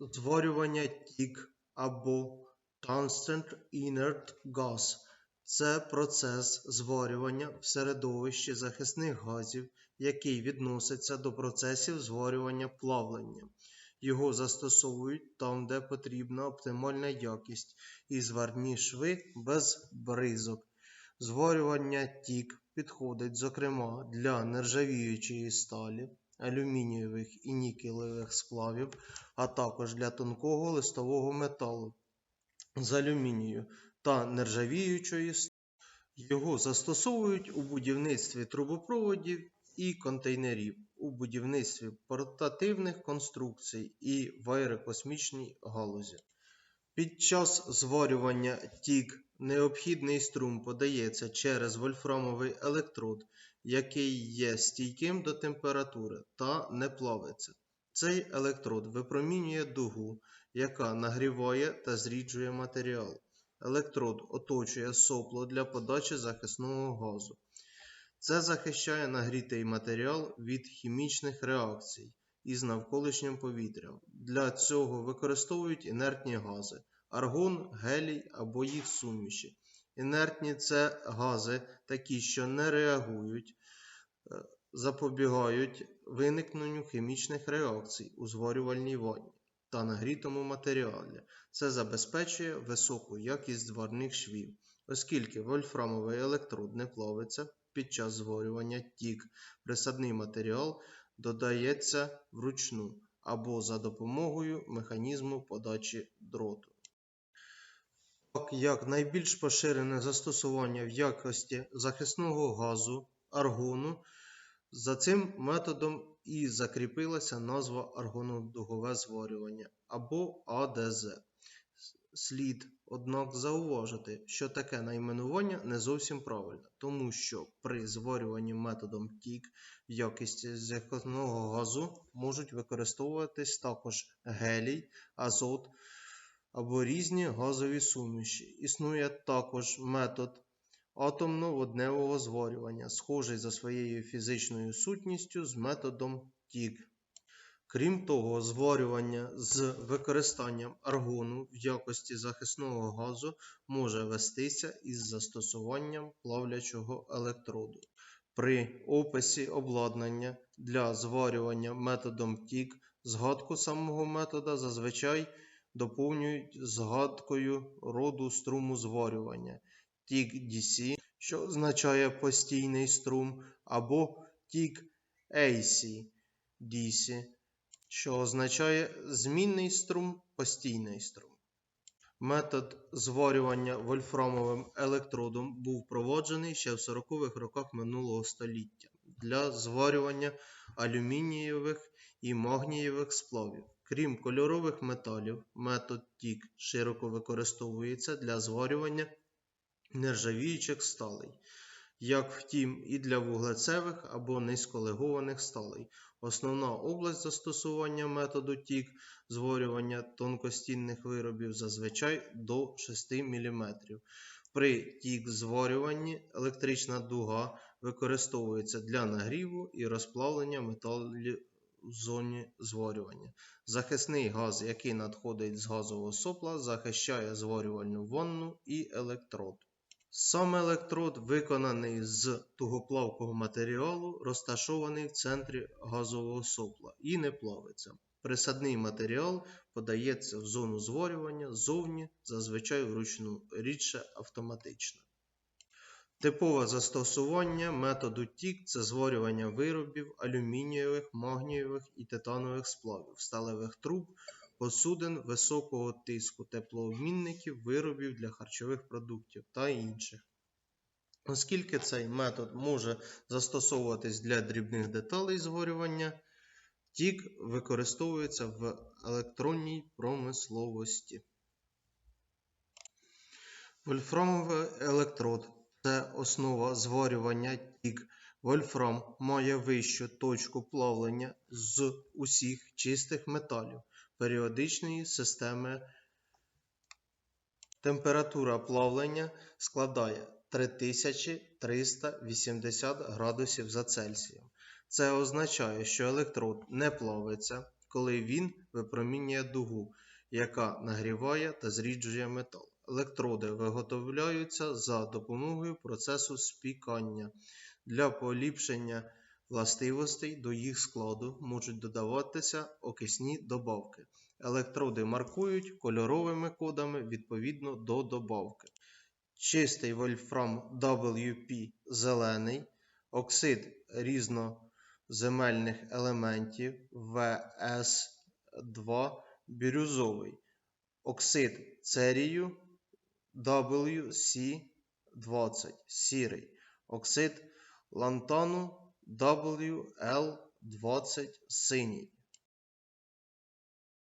Зварювання тік або Tungsten Inert Gas – це процес зварювання в середовищі захисних газів, який відноситься до процесів зварювання плавлення. Його застосовують там, де потрібна оптимальна якість і зварні шви без бризок. Зварювання тік підходить, зокрема, для нержавіючої сталі, алюмінієвих і нікелевих сплавів, а також для тонкого листового металу з алюмінію та нержавіючої. Його застосовують у будівництві трубопроводів і контейнерів, у будівництві портативних конструкцій і в аерокосмічній галузі. Під час зварювання тік необхідний струм подається через вольфрамовий електрод, який є стійким до температури та не плавиться. Цей електрод випромінює дугу, яка нагріває та зріджує матеріал. Електрод оточує сопло для подачі захисного газу. Це захищає нагрітий матеріал від хімічних реакцій із навколишнім повітрям. Для цього використовують інертні гази аргон, гелій або їх суміші. Інертні це гази, такі, що не реагують, е, запобігають виникненню хімічних реакцій у зварювальній ванні та нагрітому матеріалі. Це забезпечує високу якість зварних швів, оскільки вольфрамовий електрод не плавиться під час зварювання тік, присадний матеріал додається вручну або за допомогою механізму подачі дроту. Як найбільш поширене застосування в якості захисного газу аргону, за цим методом і закріпилася назва аргонодугове зварювання або АДЗ. Слід, однак, зауважити, що таке найменування не зовсім правильне, тому що при зварюванні методом тік в якості захисного газу можуть використовуватись також гелій, азот або різні газові суміші. Існує також метод атомно-водневого зварювання, схожий за своєю фізичною сутністю з методом тік. Крім того, зварювання з використанням аргону в якості захисного газу може вестися із застосуванням плавлячого електроду. При описі обладнання для зварювання методом тік згадку самого метода зазвичай доповнюють згадкою роду струму зварювання тік DC, що означає постійний струм, або тік AC DC, що означає змінний струм, постійний струм. Метод зварювання вольфрамовим електродом був проводжений ще в 40-х роках минулого століття для зварювання алюмінієвих і магнієвих сплавів. Крім кольорових металів, метод тік широко використовується для зварювання нержавіючих сталей, як втім і для вуглецевих або низьколегованих сталей. Основна область застосування методу тік зварювання тонкостінних виробів зазвичай до 6 мм. При тік зварюванні електрична дуга використовується для нагріву і розплавлення металів в зоні зварювання. Захисний газ, який надходить з газового сопла, захищає зварювальну ванну і електрод. Сам електрод виконаний з тугоплавкого матеріалу, розташований в центрі газового сопла і не плавиться. Присадний матеріал подається в зону зварювання ззовні, зазвичай вручну, рідше автоматично. Типове застосування методу тік це зварювання виробів алюмінієвих, магнієвих і титанових сплавів, сталевих труб, посудин високого тиску, теплообмінників, виробів для харчових продуктів та інших. Оскільки цей метод може застосовуватись для дрібних деталей зварювання, тік використовується в електронній промисловості. Вольфрамовий електрод це основа зварювання тік. Вольфрам має вищу точку плавлення з усіх чистих металів періодичної системи. Температура плавлення складає 3380 градусів за Цельсієм. Це означає, що електрод не плавиться, коли він випромінює дугу, яка нагріває та зріджує метал. Електроди виготовляються за допомогою процесу спікання. Для поліпшення властивостей до їх складу можуть додаватися окисні добавки. Електроди маркують кольоровими кодами відповідно до добавки. Чистий вольфрам WP зелений, оксид різноземельних елементів ВС2 бірюзовий, оксид церію WC20 сірий, оксид лантану WL20 синій,